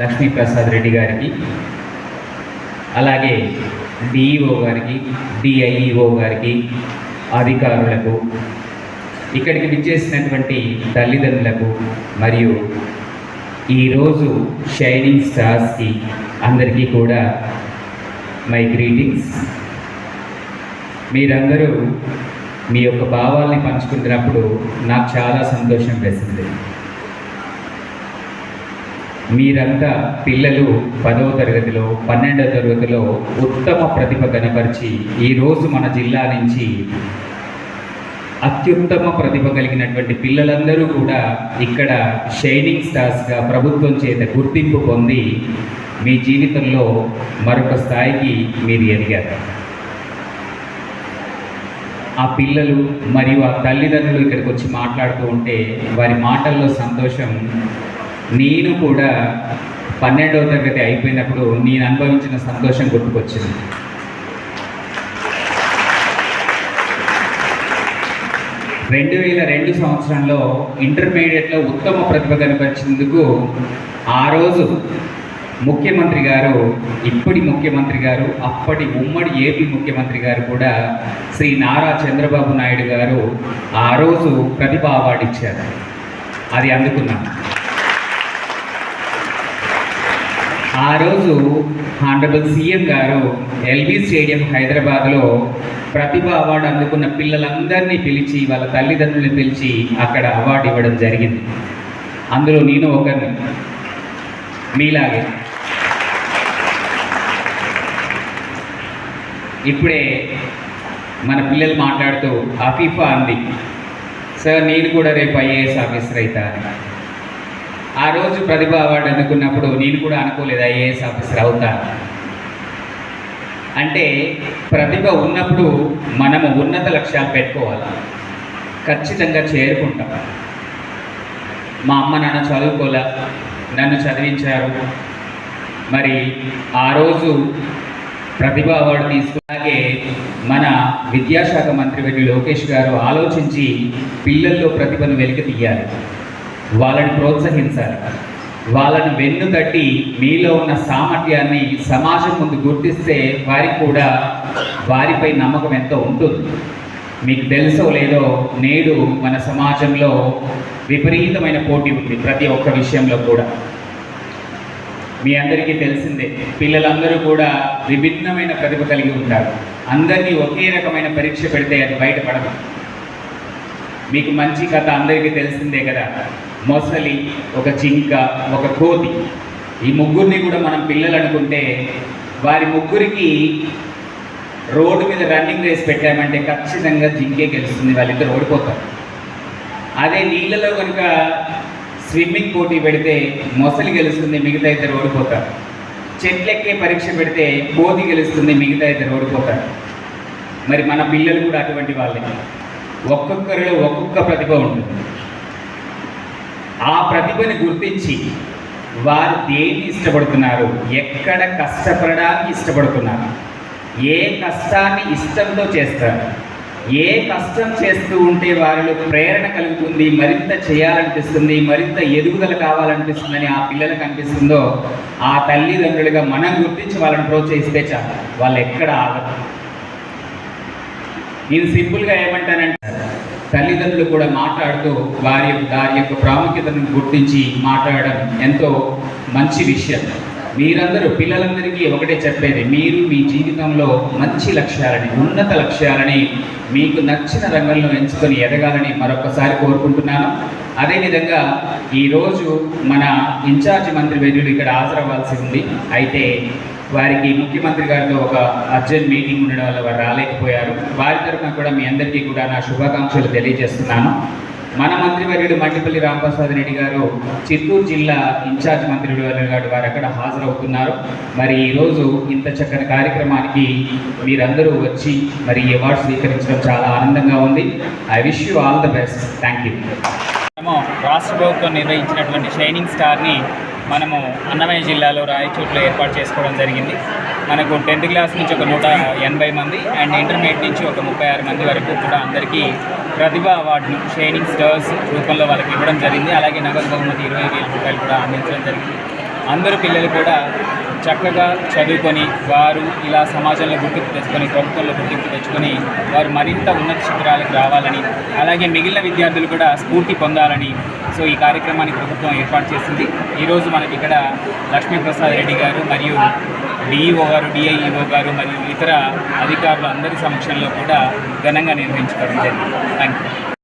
లక్ష్మీప్రసాద్ రెడ్డి గారికి అలాగే డిఈఓ గారికి డిఐఈఓ గారికి అధికారులకు ఇక్కడికి విచ్చేసినటువంటి తల్లిదండ్రులకు మరియు ఈరోజు షైనింగ్ స్టార్స్కి అందరికీ కూడా మై గ్రీటింగ్స్ మీరందరూ మీ యొక్క భావాల్ని పంచుకుంటున్నప్పుడు నాకు చాలా సంతోషం వేసింది. మీరంతా పిల్లలు పదవ తరగతిలో పన్నెండవ తరగతిలో ఉత్తమ ప్రతిభ కనపరిచి ఈరోజు మన జిల్లా నుంచి అత్యుత్తమ ప్రతిభ కలిగినటువంటి పిల్లలందరూ కూడా ఇక్కడ షైనింగ్ స్టార్స్గా ప్రభుత్వం చేత గుర్తింపు పొంది మీ జీవితంలో మరొక స్థాయికి మీరు ఎదిగారు. ఆ పిల్లలు మరియు ఆ తల్లిదండ్రులు ఇక్కడికి వచ్చి మాట్లాడుతూ ఉంటే వారి మాటల్లో సంతోషం నేను కూడా పన్నెండవ తరగతి అయిపోయినప్పుడు నేను అనుభవించిన సంతోషం గుర్తుకొచ్చింది. రెండు వేల రెండు సంవత్సరంలో ఇంటర్మీడియట్లో ఉత్తమ ప్రతిభ కనపరిచినందుకు ఆ రోజు ముఖ్యమంత్రి గారు ఇప్పటి ముఖ్యమంత్రి గారు అప్పటి ఉమ్మడి ఏపీ ముఖ్యమంత్రి గారు కూడా శ్రీ నారా చంద్రబాబు నాయుడు గారు ఆ రోజు ప్రతిభ అవార్డు ఇచ్చారు. అది అందుకున్నాను ఆ రోజు హానరబుల్ సీఎం గారు ఎల్బీ స్టేడియం హైదరాబాద్లో ప్రతిభ అవార్డు అందుకున్న పిల్లలందరినీ పిలిచి వాళ్ళ తల్లిదండ్రుల్ని పిలిచి అక్కడ అవార్డు ఇవ్వడం జరిగింది. అందులో నేను ఒకరిని మీలాగే. ఇప్పుడే మన పిల్లలు మాట్లాడుతూ అఫీఫా అంది. సార్ నేను కూడా రేపు ఐఏఎస్ ఆఫీసర్ అవుతా ఆ రోజు ప్రతిభ అవార్డు అందుకున్నప్పుడు నేను కూడా అనుకోలేదు ఐఏఎస్ ఆఫీసర్ అవుతా. అంటే ప్రతిభ ఉన్నప్పుడు మనము ఉన్నత లక్ష్యాలు పెట్టుకోవాలి? ఖచ్చితంగా చేరుకుంటాం. మా అమ్మ నాన్న చదువుకోలే నన్ను చదివించారు. మరి ఆ రోజు ప్రతిభ అవార్డు తీసుకున్నాకే మన విద్యాశాఖ మంత్రి వెళ్ళి లోకేష్ గారు ఆలోచించి పిల్లల్లో ప్రతిభను వెలికి తీయాలి వాళ్ళని ప్రోత్సహించాలి. వాళ్ళని వెన్ను తట్టి మీలో ఉన్న సామర్థ్యాన్ని సమాజం ముందు గుర్తిస్తే వారికి కూడా వారిపై నమ్మకం ఎంతో ఉంటుంది. మీకు తెలుసో లేదో నేడు మన సమాజంలో విపరీతమైన పోటీ ఉంది ప్రతి ఒక్క విషయంలో కూడా. మీ అందరికీ తెలిసిందే పిల్లలందరూ కూడా విభిన్నమైన ప్రతిభ కలిగి ఉంటారు. అందరినీ ఒకే రకమైన పరీక్ష పెడితే అది బయటపడదు. మీకు మంచి కథ అందరికీ తెలిసిందే కదా. మొసలి ఒక జింక ఒక కోతి. ఈ ముగ్గురిని కూడా మనం పిల్లలు అనుకుంటే వారి ముగ్గురికి రోడ్డు మీద రన్నింగ్ రేస్ పెట్టామంటే ఖచ్చితంగా జింకే గెలుస్తుంది వాళ్ళిద్దరు ఓడిపోతారు. అదే నీళ్ళలో కనుక స్విమ్మింగ్ పోటీ పెడితే మొసలి గెలుస్తుంది మిగతా ఇద్దరు ఓడిపోతారు. చెట్లెక్కే పరీక్ష పెడితే కోతి గెలుస్తుంది మిగతా ఇద్దరు ఓడిపోతారు. మరి మన పిల్లలు కూడా అటువంటి వాళ్ళే. ఒక్కొక్కరిలో ఒక్కొక్క ప్రతిభ ఉంటుంది. ఆ ప్రతిభని గుర్తించి వారు దేన్ని ఇష్టపడుతున్నారు? ఎక్కడ కష్టపడడానికి ఇష్టపడుతున్నారు? ఏ కష్టాన్ని ఇష్టంతో చేస్తారు? ఏ కష్టం చేస్తూ ఉంటే వారిలో ప్రేరణ కలుగుతుంది మరింత చేయాలనిపిస్తుంది మరింత ఎదుగుదల కావాలనిపిస్తుందని ఆ పిల్లలకు అనిపిస్తుందో ఆ తల్లిదండ్రులుగా మనం గుర్తించి వాళ్ళని ప్రోత్సహిస్తే చాలు. వాళ్ళు ఎక్కడ ఆగదు నేను సింపుల్గా ఏమంటానంటే తల్లిదండ్రులు కూడా మాట్లాడుతూ వారి వారి యొక్క ప్రాముఖ్యతను గుర్తించి మాట్లాడడం ఎంతో మంచి విషయం. మీరందరూ పిల్లలందరికీ ఒకటే చెప్పేది మీరు మీ జీవితంలో మంచి లక్ష్యాలని ఉన్నత లక్ష్యాలని మీకు నచ్చిన రంగంలో ఎంచుకొని ఎదగాలని మరొకసారి కోరుకుంటున్నాను. అదేవిధంగా ఈరోజు మన ఇన్ఛార్జ్ మంత్రి వైద్యులు ఇక్కడ హాజరవ్వాల్సి ఉంది. అయితే వారికి ముఖ్యమంత్రి గారితో ఒక అర్జెంట్ మీటింగ్ ఉండడం వల్ల వారు రాలేకపోయారు. వారి తరఫున కూడా మీ అందరికీ కూడా నా శుభాకాంక్షలు తెలియజేస్తున్నాను. మన మంత్రివర్యుడు మండిపల్లి రామప్రసాద్ రెడ్డి గారు చిత్తూరు జిల్లా ఇన్ఛార్జ్ మంత్రివర్యులు గారు వారు అక్కడ హాజరవుతున్నారు. మరి ఈరోజు ఇంత చక్కని కార్యక్రమానికి మీరందరూ వచ్చి మరి ఈ అవార్డు స్వీకరించడం చాలా ఆనందంగా ఉంది. I wish you all the best thank you మనము రాష్ట్ర ప్రభుత్వం నిర్వహించినటువంటి షైనింగ్ స్టార్ని మనము అన్నమయ్య జిల్లాలో రాయచోట్లో ఏర్పాటు చేసుకోవడం జరిగింది. మనకు టెన్త్ క్లాస్ నుంచి ఒక నూట ఎనభై మంది అండ్ ఇంటర్మీడియట్ నుంచి ఒక ముప్పై ఆరు మంది వరకు కూడా అందరికీ ప్రతిభ అవార్డును షైనింగ్ స్టార్స్ రూపంలో వాళ్ళకి ఇవ్వడం జరిగింది. అలాగే నగదు బహుమతి ఇరవై వేల రూపాయలు కూడా అందించడం జరిగింది. అందరూ పిల్లలు కూడా చక్కగా చదువుకొని వారు ఇలా సమాజంలో గుర్తింపు తెచ్చుకొని ప్రభుత్వంలో గుర్తింపు తెచ్చుకొని వారు మరింత ఉన్నత శిఖరాలకు రావాలని అలాగే మిగిలిన విద్యార్థులు కూడా స్ఫూర్తి పొందాలని సో ఈ కార్యక్రమాన్ని ప్రభుత్వం ఏర్పాటు చేసింది. ఈరోజు మనకి ఇక్కడ లక్ష్మీప్రసాద్ రెడ్డి గారు మరియు డిఈఓ గారు డిఐఈఓ గారు మరియు ఇతర అధికారులు అందరి సమక్షంలో కూడా ఘనంగా నిర్వహించుకోవడం జరిగింది. Thank you